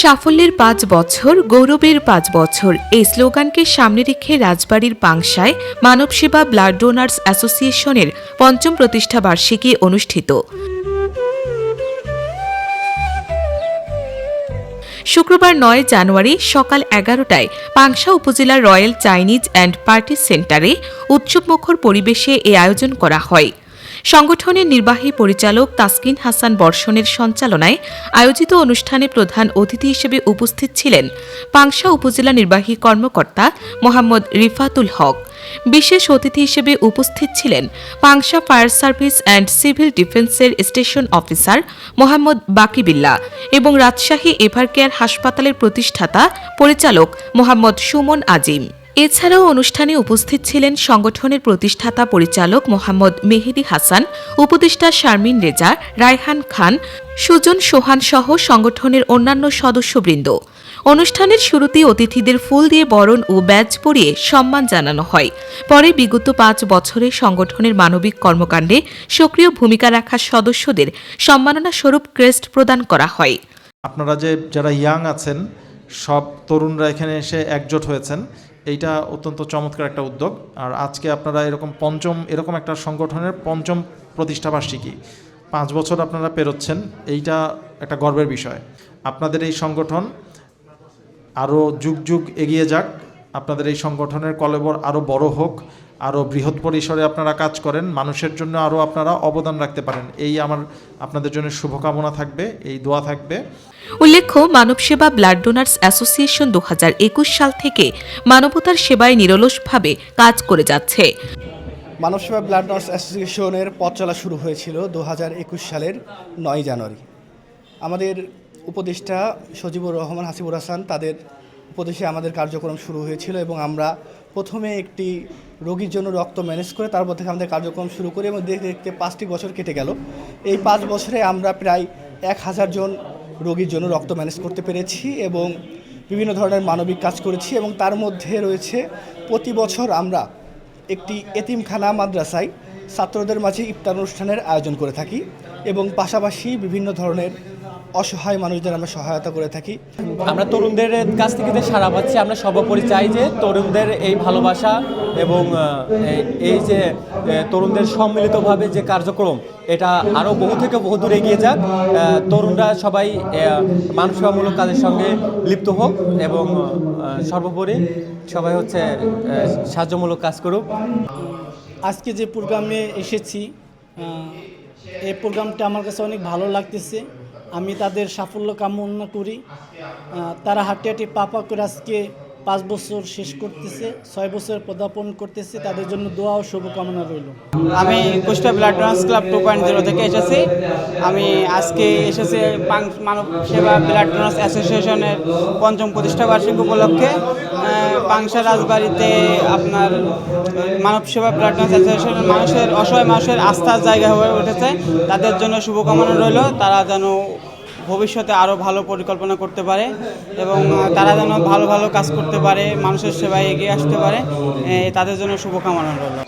সাফল্যের পাঁচ বছর, গৌরবের পাঁচ বছর এই স্লোগানকে সামনে রেখে রাজবাড়ির পাংশায় মানবসেবা ব্লাড ডোনার্স অ্যাসোসিয়েশনের পঞ্চম প্রতিষ্ঠা বার্ষিকী অনুষ্ঠিত। শুক্রবার নয় জানুয়ারি সকাল এগারোটায় পাংশা উপজেলার রয়্যাল চাইনিজ অ্যান্ড পার্টি সেন্টারে উৎসবমুখর পরিবেশে এ আয়োজন করা হয়। সংগঠনের নির্বাহী পরিচালক তাসকিন হাসান বর্ষণের সঞ্চালনায় আয়োজিত অনুষ্ঠানে প্রধান অতিথি হিসেবে উপস্থিত ছিলেন পাংশা উপজেলা নির্বাহী কর্মকর্তা মোহাম্মদ রিফাতুল হক। বিশেষ অতিথি হিসেবে উপস্থিত ছিলেন Pangsha fire service and civil ডিফেন্সের স্টেশন অফিসার মোহাম্মদ বাকিবিল্লা এবং রাজশাহী এভারকেয়ার হাসপাতালের প্রতিষ্ঠাতা পরিচালক মোহাম্মদ সুমন আজিম। এছাড়াও অনুষ্ঠানে উপস্থিত ছিলেন সংগঠনের প্রতিষ্ঠাতা পরিচালক মোহাম্মদ মেহেদি হাসান, উপদেষ্টা শারমিন রেজা, রায়হান খান, সুজন সোহান সহ সংগঠনের অন্যান্য সদস্যবৃন্দ। অনুষ্ঠানের শুরুতে অতিথিদের ফুল দিয়ে বরণ ও ব্যাজ পরিয়ে সম্মান জানানো হয়। পরে বিগত পাঁচ বছরে সংগঠনের মানবিক কর্মকাণ্ডে সক্রিয় ভূমিকা রাখা সদস্যদের সম্মাননা স্বরূপ ক্রেস্ট প্রদান করা হয়। আপনারা যে, যারা ইয়াং আছেন, সব তরুণরা এখানে এসে একজোট হয়েছেন। এইটা অত্যন্ত চমৎকার একটা উদ্যোগ। আর আজকে আপনারা এরকম পঞ্চম, এরকম একটা সংগঠনের পঞ্চম প্রতিষ্ঠাবার্ষিকী পাঁচ বছর আপনারা পেরোচ্ছেন, এইটা একটা গর্বের বিষয়। আপনাদের এই সংগঠন আরও যুগ যুগ এগিয়ে যাক। আপনাদের এই সংগঠনের কলেবর আরও বড় হোক আরও বৃহৎ পরিসরে আপনারা কাজ করেন মানুষের জন্য আরও আপনারা অবদান রাখতে পারেন। এই আমার আপনাদের জন্য শুভকামনা থাকবে এই দোয়া থাকবে। উল্লেখ্য মানবসেবা ব্লাড ডোনার্স অ্যাসোসিয়েশন দু হাজার একুশ সাল থেকে মানবতার সেবায় নিরলসভাবে কাজ করে যাচ্ছে। মানব সেবা ব্লাড নার্স অ্যাসোসিয়েশনের পথ চলা শুরু হয়েছিল দু হাজার একুশ সালের নয় জানুয়ারি। আমাদের উপদেষ্টা সজিবুর রহমান হাসিবুর হাসান তাদের উপদেশে আমাদের কার্যক্রম শুরু হয়েছিল এবং আমরা প্রথমে একটি রোগীর জন্য রক্ত ম্যানেজ করে তারপর থেকে আমাদের কার্যক্রম শুরু করি এবং দেখতে দেখতে পাঁচটি বছর কেটে গেল। এই পাঁচ বছরে আমরা প্রায় এক হাজার জন রোগীর জন্য রক্ত ম্যানেজ করতে পেরেছি এবং বিভিন্ন ধরনের মানবিক কাজ করেছি এবং তার মধ্যে রয়েছে প্রতি বছর আমরা একটি এতিমখানা মাদ্রাসায় ছাত্রদের মাঝে ইফতার অনুষ্ঠানের আয়োজন করে থাকি এবং পাশাপাশি বিভিন্ন ধরনের অসহায় মানুষদের আমরা সহায়তা করে থাকি। আমরা তরুণদের কাছ থেকে যে সারা পাচ্ছি আমরা সর্বোপরি চাই যে তরুণদের এই ভালোবাসা এবং এই- যে তরুণদের সম্মিলিতভাবে যে কার্যক্রম এটা আরও বহু থেকে বহু দূর এগিয়ে যাক। তরুণরা সবাই আহ, মানবসেবামূলক কাজের সঙ্গে লিপ্ত হোক এবং সর্বোপরি সবাই হচ্ছে সাহায্যমূলক কাজ করুক। আজকে যে প্রোগ্রামে এসেছি এই প্রোগ্রামটা আমার কাছে অনেক ভালো লাগতেছে। আমি তাদের সাফল্য কামনা করি। তারা হাঁটি হাঁটি পাপা করে আজকে পাঁচ বছর শেষ করতেছে, ছয় বছর পদার্পণ করতেছে, তাদের জন্য দোয়া ও শুভকামনা রইল। আমি Kushtia blood donors club two point zero থেকে এসেছি। আমি আজকে এসেছি মানব সেবা ব্লাড ডোনার্স অ্যাসোসিয়েশনের পঞ্চম প্রতিষ্ঠা বার্ষিকী উপলক্ষে। পাংশা রাজবাড়িতে আপনার মানব সেবা ব্লাড ডোনার্স অ্যাসোসিয়েশনের মানুষের অসহায় মানুষের আস্থার জায়গা হয়ে উঠেছে। তাদের জন্য শুভকামনা রইল। তারা যেন ভবিষ্যতে আরও ভালো পরিকল্পনা করতে পারে এবং তারা যেন ভালো ভালো কাজ করতে পারে, মানুষের সেবায় এগিয়ে আসতে পারে তাদের জন্য শুভকামনা রইল।